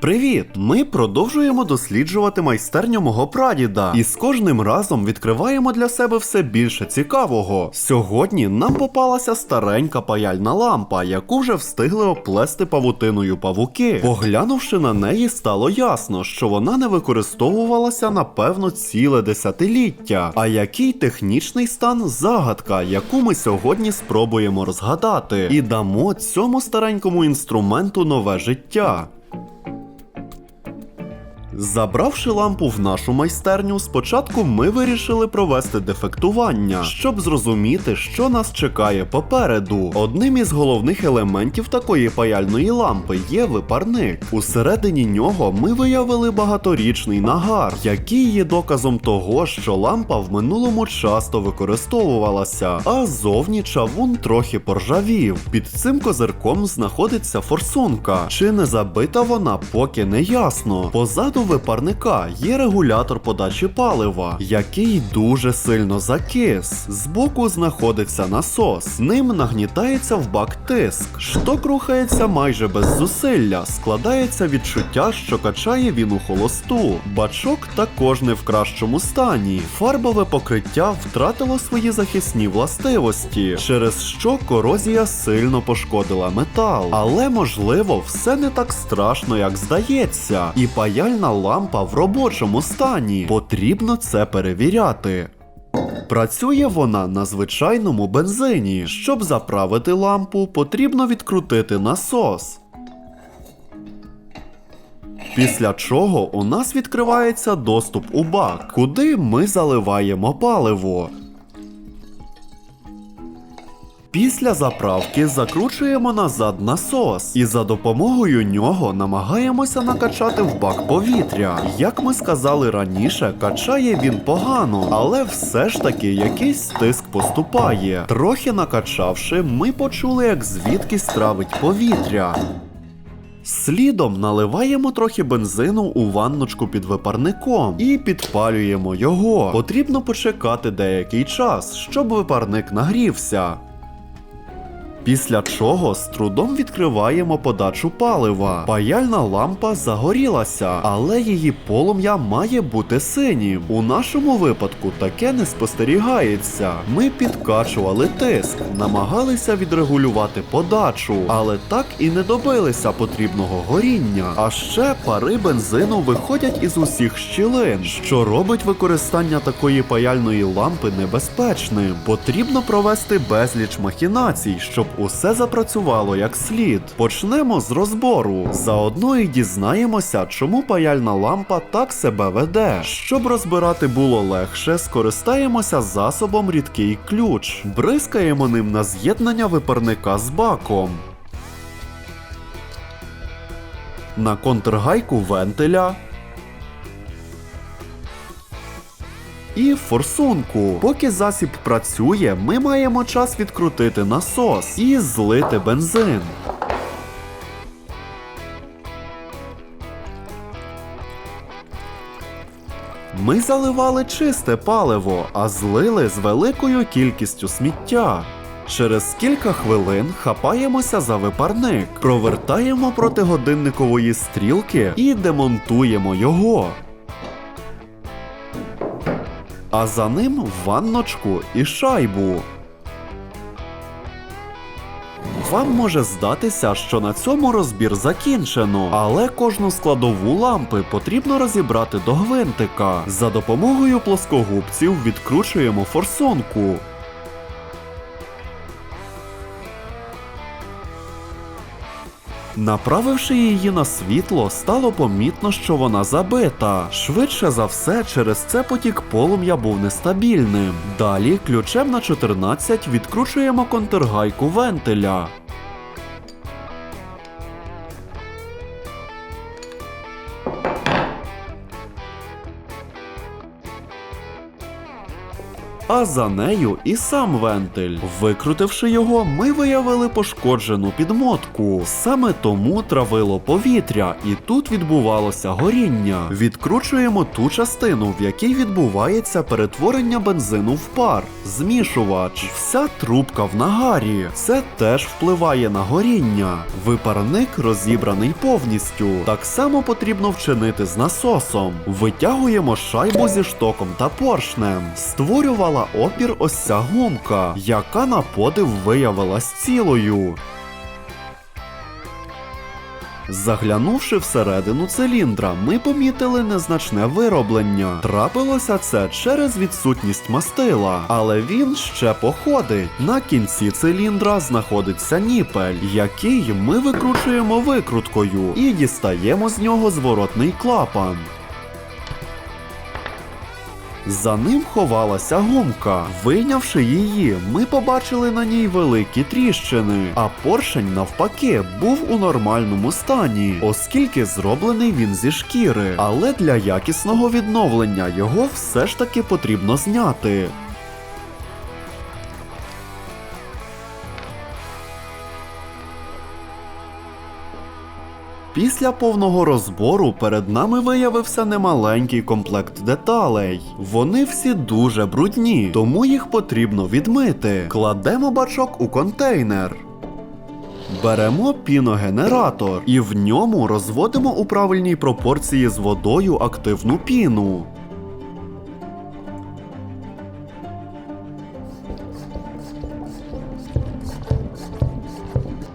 Привіт! Ми продовжуємо досліджувати майстерню мого прадіда, і з кожним разом відкриваємо для себе все більше цікавого. Сьогодні нам попалася старенька паяльна лампа, яку вже встигли оплести павутиною павуки. Поглянувши на неї, стало ясно, що вона не використовувалася напевно ціле десятиліття. А який технічний стан загадка, яку ми сьогодні спробуємо розгадати, і дамо цьому старенькому інструменту нове життя. Забравши лампу в нашу майстерню, спочатку ми вирішили провести дефектування, щоб зрозуміти, що нас чекає попереду. Одним із головних елементів такої паяльної лампи є випарник. Усередині нього ми виявили багаторічний нагар, який є доказом того, що лампа в минулому часто використовувалася, а зовні чавун трохи поржавів. Під цим козирком знаходиться форсунка. Чи не забита вона, поки не ясно. Позаду випарника є регулятор подачі палива, який дуже сильно закис. Збоку знаходиться насос. Ним нагнітається в бак тиск. Шток рухається майже без зусилля. Складається відчуття, що качає він у холосту. Бачок також не в кращому стані. Фарбове покриття втратило свої захисні властивості, через що корозія сильно пошкодила метал. Але можливо, все не так страшно, як здається. І паяльна лампа в робочому стані. Потрібно це перевіряти. Працює вона на звичайному бензині. Щоб заправити лампу, потрібно відкрутити насос. Після чого у нас відкривається доступ у бак, куди ми заливаємо паливо. Після заправки закручуємо назад насос і за допомогою нього намагаємося накачати в бак повітря. Як ми сказали раніше, качає він погано, але все ж таки якийсь тиск поступає. Трохи накачавши, ми почули, як звідкись травить повітря. Слідом наливаємо трохи бензину у ванночку під випарником і підпалюємо його. Потрібно почекати деякий час, щоб випарник нагрівся. Після чого з трудом відкриваємо подачу палива. Паяльна лампа загорілася, але її полум'я має бути синім. У нашому випадку таке не спостерігається. Ми підкачували тиск, намагалися відрегулювати подачу, але так і не добилися потрібного горіння. А ще пари бензину виходять із усіх щілин, що робить використання такої паяльної лампи небезпечним. Потрібно провести безліч махінацій, щоб усе запрацювало як слід. Почнемо з розбору. Заодно і дізнаємося, чому паяльна лампа так себе веде. Щоб розбирати було легше, скористаємося засобом рідкий ключ. Бризкаємо ним на з'єднання випарника з баком. На контргайку вентиля. І форсунку. Поки засіб працює, ми маємо час відкрутити насос і злити бензин. Ми заливали чисте паливо, а злили з великою кількістю сміття. Через кілька хвилин хапаємося за випарник, провертаємо проти годинникової стрілки і демонтуємо його. А за ним ванночку і шайбу. Вам може здатися, що на цьому розбір закінчено, але кожну складову лампи потрібно розібрати до гвинтика. За допомогою плоскогубців відкручуємо форсунку. Направивши її на світло, стало помітно, що вона забита. Швидше за все, через це потік полум'я був нестабільним. Далі ключем на 14 відкручуємо контргайку вентиля. А за нею і сам вентиль. Викрутивши його, ми виявили пошкоджену підмотку. Саме тому травило повітря, і тут відбувалося горіння. Відкручуємо ту частину, в якій відбувається перетворення бензину в пар. Змішувач. Вся трубка в нагарі. Це теж впливає на горіння. Випарник розібраний повністю. Так само потрібно вчинити з насосом. Витягуємо шайбу зі штоком та поршнем. Створювала опір ось ця гумка, яка на подив виявилась цілою. Заглянувши всередину циліндра, ми помітили незначне вироблення. Трапилося це через відсутність мастила, але він ще походить. На кінці циліндра знаходиться ніпель, який ми викручуємо викруткою і дістаємо з нього зворотний клапан. За ним ховалася гумка. Вийнявши її, ми побачили на ній великі тріщини, а поршень, навпаки, був у нормальному стані, оскільки зроблений він зі шкіри. Але для якісного відновлення його все ж таки потрібно зняти. Після повного розбору перед нами виявився немаленький комплект деталей. Вони всі дуже брудні, тому їх потрібно відмити. Кладемо бачок у контейнер. Беремо піногенератор і в ньому розводимо у правильній пропорції з водою активну піну.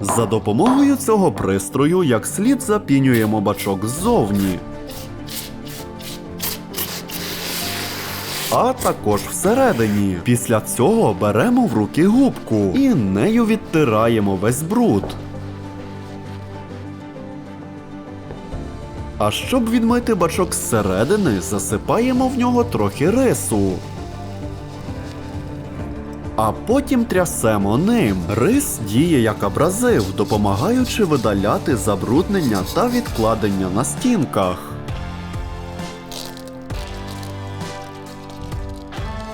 За допомогою цього пристрою як слід запінюємо бачок ззовні. А також всередині. Після цього беремо в руки губку і нею відтираємо весь бруд. А щоб відмити бачок зсередини, засипаємо в нього трохи рису. А потім трясемо ним. Рис діє як абразив, допомагаючи видаляти забруднення та відкладення на стінках.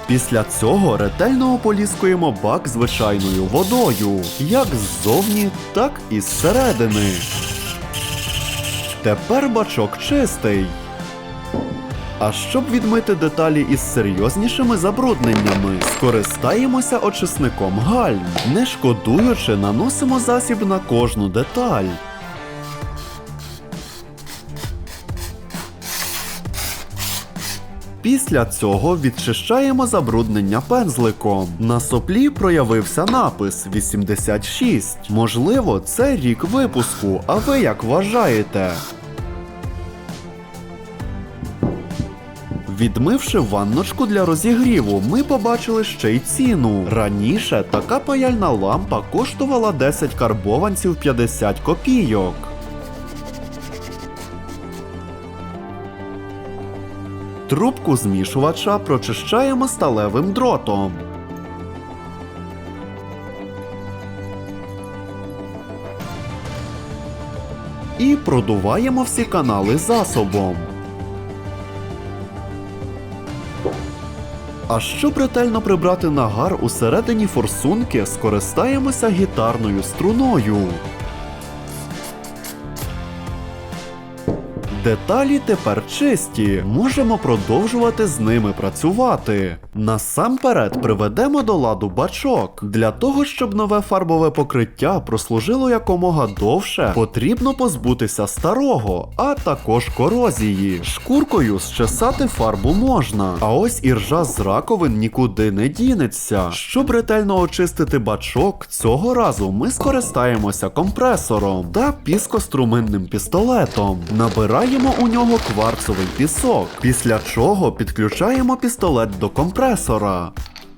Після цього ретельно ополіскуємо бак звичайною водою, як ззовні, так і зсередини. Тепер бачок чистий. А щоб відмити деталі із серйознішими забрудненнями, скористаємося очисником гальм. Не шкодуючи, наносимо засіб на кожну деталь. Після цього відчищаємо забруднення пензликом. На соплі проявився напис 86. Можливо, це рік випуску, а ви як вважаєте? Відмивши ванночку для розігріву, ми побачили ще й ціну. Раніше така паяльна лампа коштувала 10 карбованців 50 копійок. Трубку змішувача прочищаємо сталевим дротом. І продуваємо всі канали засобом. А щоб ретельно прибрати нагар усередині форсунки, скористаємося гітарною струною. Деталі тепер чисті, можемо продовжувати з ними працювати. Насамперед приведемо до ладу бачок. Для того, щоб нове фарбове покриття прослужило якомога довше, потрібно позбутися старого, а також корозії. Шкуркою зчесати фарбу можна, а ось іржа з раковин нікуди не дінеться. Щоб ретельно очистити бачок, цього разу ми скористаємося компресором та піскоструминним пістолетом. Набираємо у нього кварцовий пісок, після чого підключаємо пістолет до компресора.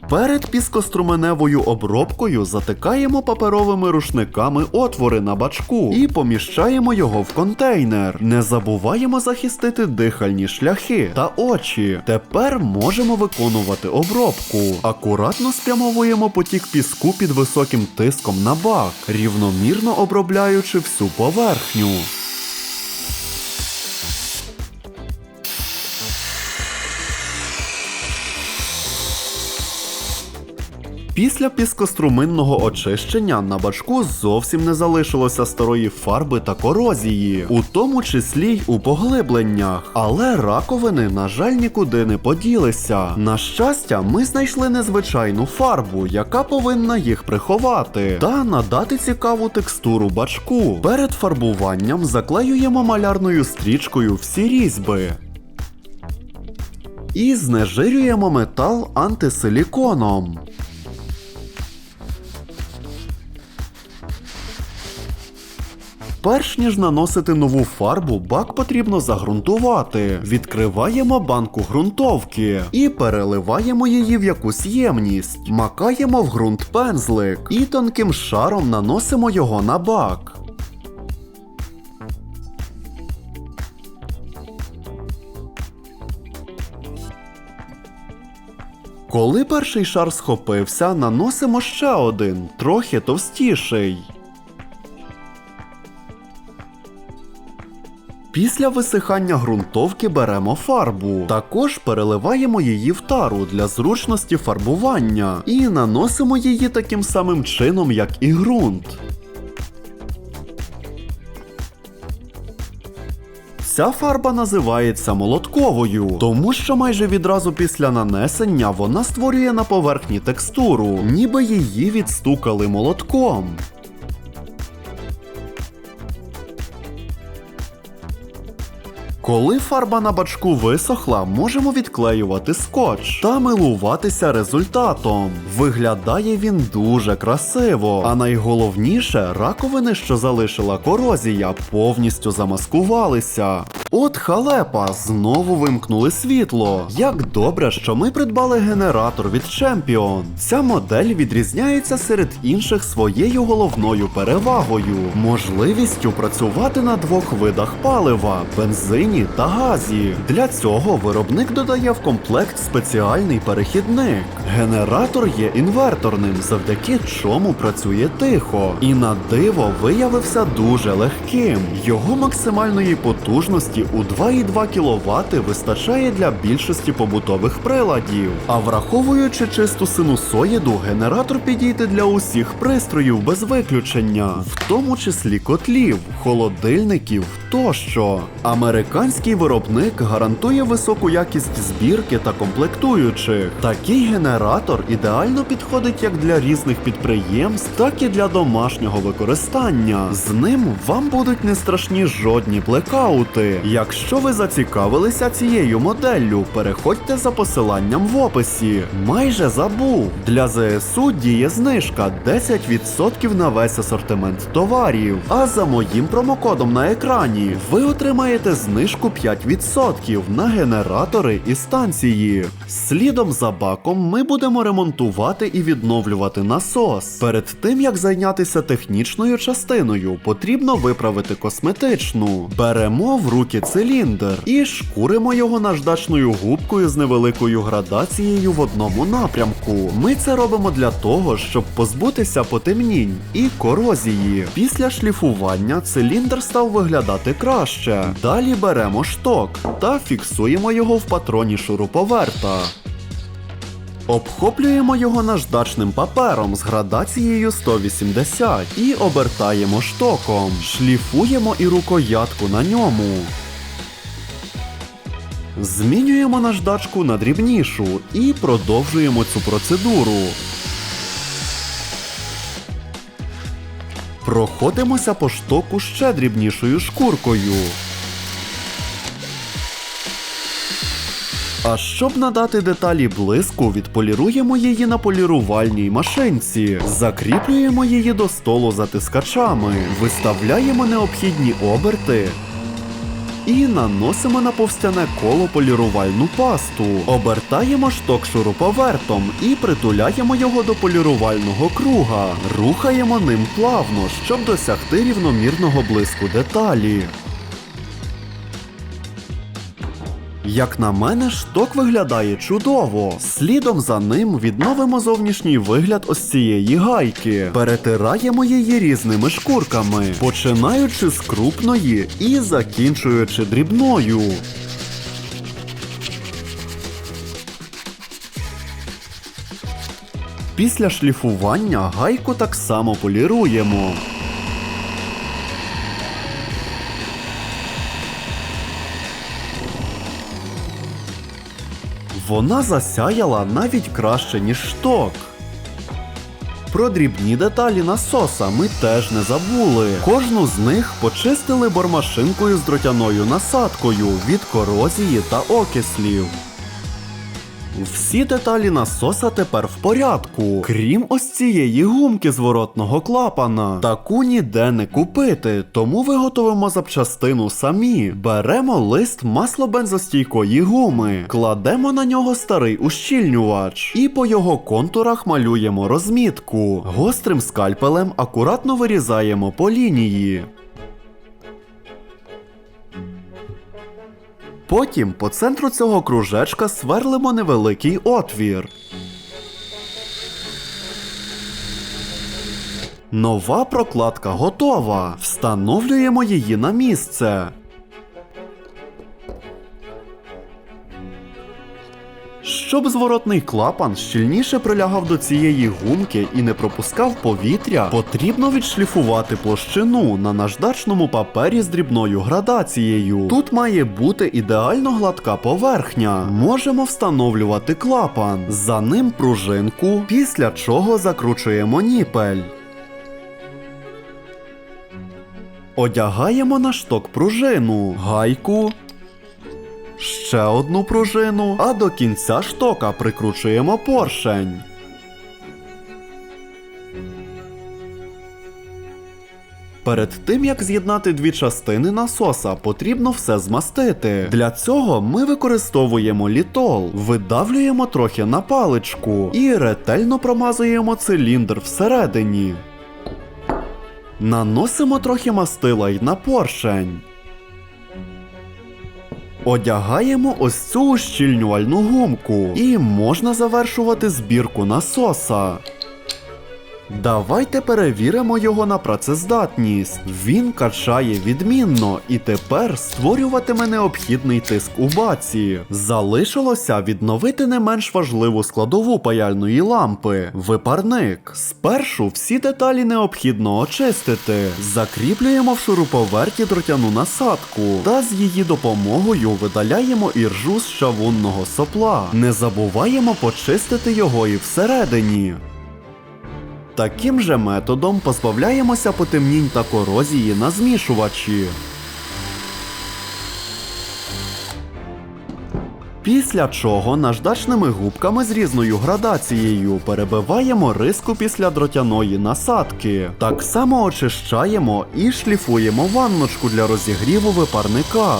Перед піскоструменевою обробкою затикаємо паперовими рушниками отвори на бачку і поміщаємо його в контейнер. Не забуваємо захистити дихальні шляхи та очі. Тепер можемо виконувати обробку. Акуратно спрямовуємо потік піску під високим тиском на бак, рівномірно обробляючи всю поверхню. Після піскоструминного очищення на бачку зовсім не залишилося старої фарби та корозії, у тому числі й у поглибленнях. Але раковини, на жаль, нікуди не поділися. На щастя, ми знайшли незвичайну фарбу, яка повинна їх приховати, та надати цікаву текстуру бачку. Перед фарбуванням заклеюємо малярною стрічкою всі різьби. І знежирюємо метал антисиліконом. Перш ніж наносити нову фарбу, бак потрібно загрунтувати. Відкриваємо банку ґрунтовки і переливаємо її в якусь ємність. Макаємо в ґрунт пензлик і тонким шаром наносимо його на бак. Коли перший шар схопився, наносимо ще один, трохи товстіший. Після висихання ґрунтовки беремо фарбу. Також переливаємо її в тару для зручності фарбування і наносимо її таким самим чином, як і ґрунт. Ця фарба називається молотковою, тому що майже відразу після нанесення вона створює на поверхні текстуру, ніби її відстукали молотком. Коли фарба на бачку висохла, можемо відклеювати скотч та милуватися результатом. Виглядає він дуже красиво, а найголовніше, раковини, що залишила корозія, повністю замаскувалися. От халепа, знову вимкнули світло. Як добре, що ми придбали генератор від Champion. Ця модель відрізняється серед інших своєю головною перевагою можливістю працювати на двох видах палива бензині та газі. Для цього виробник додає в комплект спеціальний перехідник. Генератор є інверторним, завдяки чому працює тихо. І на диво виявився дуже легким. Його максимальної потужності у 2,2 кВт вистачає для більшості побутових приладів. А враховуючи чисту синусоїду, генератор підійде для усіх пристроїв без виключення, в тому числі котлів, холодильників тощо. Американський виробник гарантує високу якість збірки та комплектуючих. Такий генератор ідеально підходить як для різних підприємств, так і для домашнього використання. З ним вам будуть не страшні жодні блекаути. Якщо ви зацікавилися цією моделлю, переходьте за посиланням в описі. Майже забув. Для ЗСУ діє знижка 10% на весь асортимент товарів. А за моїм промокодом на екрані ви отримаєте знижку 5% на генератори і станції. Слідом за баком ми будемо ремонтувати і відновлювати насос. Перед тим як зайнятися технічною частиною, потрібно виправити косметичну. Беремо в руки циліндр і шкуримо його наждачною губкою з невеликою градацією в одному напрямку. Ми це робимо для того, щоб позбутися потемнінь і корозії. Після шліфування циліндр став виглядати краще. Далі беремо шток та фіксуємо його в патроні шуруповерта. Обхоплюємо його наждачним папером з градацією 180 і обертаємо штоком. Шліфуємо і рукоятку на ньому. Змінюємо наждачку на дрібнішу і продовжуємо цю процедуру. Проходимося по штоку ще дрібнішою шкуркою. А щоб надати деталі блиску, відполіруємо її на полірувальній машинці, закріплюємо її до столу затискачами, виставляємо необхідні оберти. І наносимо на повстяне коло полірувальну пасту, обертаємо шток шуруповертом і притуляємо його до полірувального круга, рухаємо ним плавно, щоб досягти рівномірного блиску деталі. Як на мене, шток виглядає чудово. Слідом за ним відновимо зовнішній вигляд ось цієї гайки. Перетираємо її різними шкурками, починаючи з крупної і закінчуючи дрібною. Після шліфування гайку так само поліруємо. Вона засяяла навіть краще, ніж шток. Про дрібні деталі насоса ми теж не забули. Кожну з них почистили бормашинкою з дротяною насадкою від корозії та окислів. Всі деталі насоса тепер в порядку, крім ось цієї гумки зворотного клапана. Таку ніде не купити, тому виготовимо запчастину самі. Беремо лист маслобензостійкої гуми, кладемо на нього старий ущільнювач і по його контурах малюємо розмітку. Гострим скальпелем акуратно вирізаємо по лінії. Потім по центру цього кружечка сверлимо невеликий отвір. Нова прокладка готова. Встановлюємо її на місце. Щоб зворотний клапан щільніше прилягав до цієї гумки і не пропускав повітря, потрібно відшліфувати площину на наждачному папері з дрібною градацією. Тут має бути ідеально гладка поверхня. Можемо встановлювати клапан. За ним пружинку, після чого закручуємо ніпель. Одягаємо на шток пружину, гайку, ще одну пружину, а до кінця штока прикручуємо поршень. Перед тим як з'єднати дві частини насоса, потрібно все змастити. Для цього ми використовуємо літол, видавлюємо трохи на паличку і ретельно промазуємо циліндр всередині. Наносимо трохи мастила й на поршень. Одягаємо ось цю ущільнювальну гумку і можна завершувати збірку насоса. Давайте перевіримо його на працездатність. Він качає відмінно і тепер створюватиме необхідний тиск у баці. Залишилося відновити не менш важливу складову паяльної лампи випарник. Спершу всі деталі необхідно очистити. Закріплюємо в шуруповерті дротяну насадку та з її допомогою видаляємо іржу з шавунного сопла. Не забуваємо почистити його і всередині. Таким же методом позбавляємося потемнінь та корозії на змішувачі. Після чого наждачними губками з різною градацією перебиваємо риску після дротяної насадки. Так само очищаємо і шліфуємо ванночку для розігріву випарника.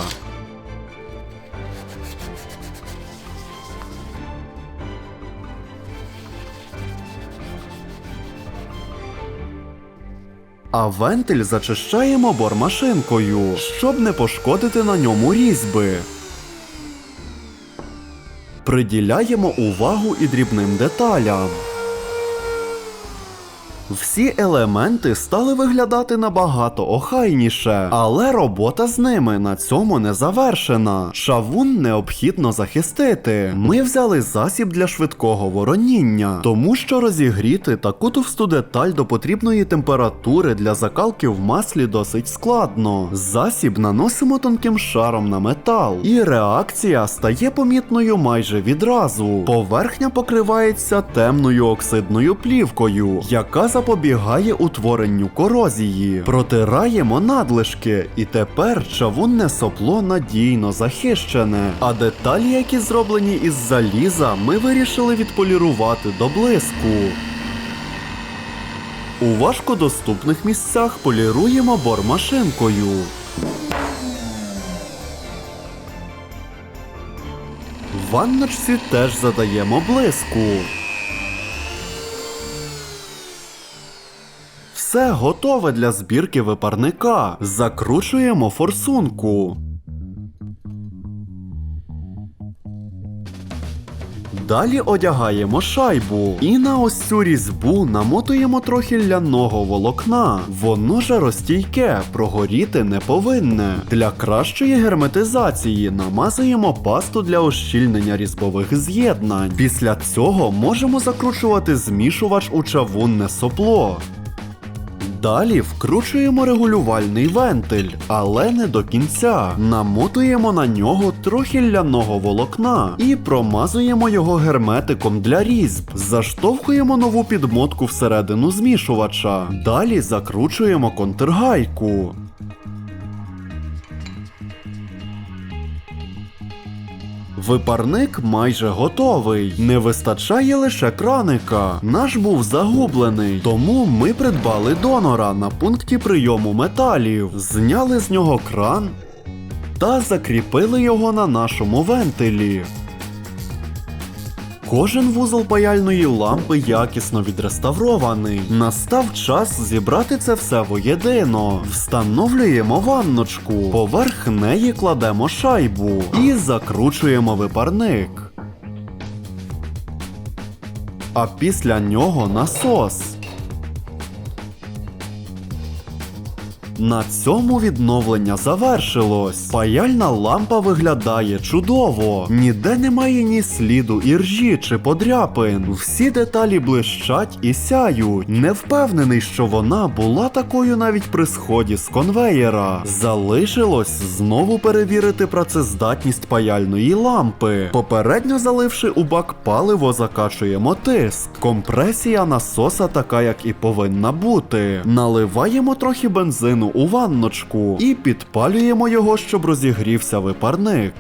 А вентиль зачищаємо бормашинкою, щоб не пошкодити на ньому різьби. Приділяємо увагу і дрібним деталям. Всі елементи стали виглядати набагато охайніше, але робота з ними на цьому не завершена. Шавун необхідно захистити. Ми взяли засіб для швидкого вороніння, тому що розігріти таку товсту деталь до потрібної температури для закалки в маслі досить складно. Засіб наносимо тонким шаром на метал, і реакція стає помітною майже відразу. Поверхня покривається темною оксидною плівкою, яка запобігає утворенню корозії. Протираємо надлишки, і тепер чавунне сопло надійно захищене. А деталі, які зроблені із заліза, ми вирішили відполірувати до блиску. У важкодоступних місцях поліруємо бормашинкою. Ванночці теж задаємо блиску. Все готове для збірки випарника. Закручуємо форсунку. Далі одягаємо шайбу і на ось цю різьбу намотуємо трохи ляного волокна. Воно жаростійке, прогоріти не повинне. Для кращої герметизації намазуємо пасту для ощільнення різьбових з'єднань. Після цього можемо закручувати змішувач у чавунне сопло. Далі вкручуємо регулювальний вентиль, але не до кінця. Намотуємо на нього трохи ляного волокна і промазуємо його герметиком для різьб. Заштовхуємо нову підмотку всередину змішувача. Далі закручуємо контргайку. Випарник майже готовий. Не вистачає лише краника. Наш був загублений, тому ми придбали донора на пункті прийому металів, зняли з нього кран та закріпили його на нашому вентилі. Кожен вузол паяльної лампи якісно відреставрований. Настав час зібрати це все воєдино. Встановлюємо ванночку, поверх неї кладемо шайбу і закручуємо випарник. А після нього насос. На цьому відновлення завершилось. Паяльна лампа виглядає чудово. Ніде немає ні сліду іржі чи подряпин. Всі деталі блищать і сяють. Не впевнений, що вона була такою навіть при сході з конвеєра. Залишилось знову перевірити працездатність паяльної лампи. Попередньо заливши у бак паливо, закачуємо тиск. Компресія насоса така, як і повинна бути. Наливаємо трохи бензину у ванночку і підпалюємо його, щоб розігрівся випарник.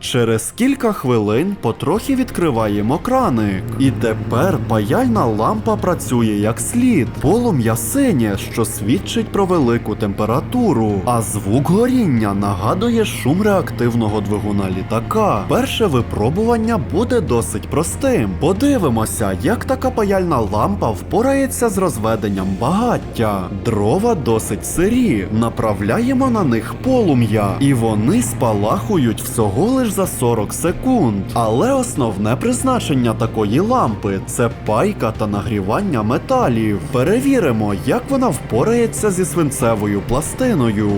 Через кілька хвилин потрохи відкриваємо краник. І тепер паяльна лампа працює як слід. Полум'я синє, що свідчить про велику температуру. А звук горіння нагадує шум реактивного двигуна літака. Перше випробування буде досить простим. Подивимося, як така паяльна лампа впорається з розведенням багаття. Дрова досить сирі. Направляємо на них полум'я, і вони спалахують всього лиш за 40 секунд. Але основне призначення такої лампи це пайка та нагрівання металів. Перевіримо, як вона впорається зі свинцевою пластиною.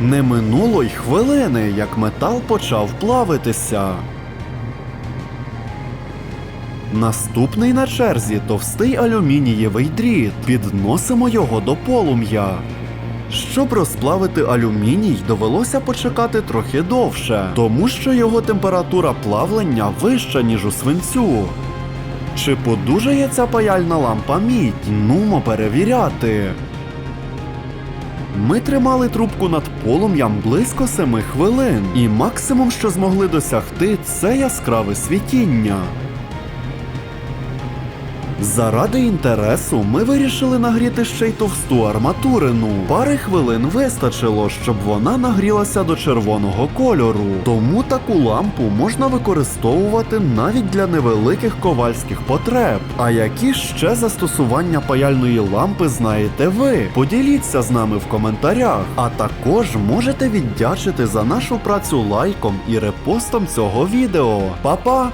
Не минуло й хвилини, як метал почав плавитися. Наступний на черзі товстий алюмінієвий дріт. Підносимо його до полум'я. Щоб розплавити алюміній, довелося почекати трохи довше, тому що його температура плавлення вища, ніж у свинцю. Чи подужає ця паяльна лампа мідь? Нумо перевіряти. Ми тримали трубку над полум'ям близько семи хвилин, і максимум, що змогли досягти, це яскраве світіння. Заради інтересу ми вирішили нагріти ще й товсту арматурину. Пари хвилин вистачило, щоб вона нагрілася до червоного кольору. Тому таку лампу можна використовувати навіть для невеликих ковальських потреб. А які ще застосування паяльної лампи знаєте ви? Поділіться з нами в коментарях. А також можете віддячити за нашу працю лайком і репостом цього відео. Па-па!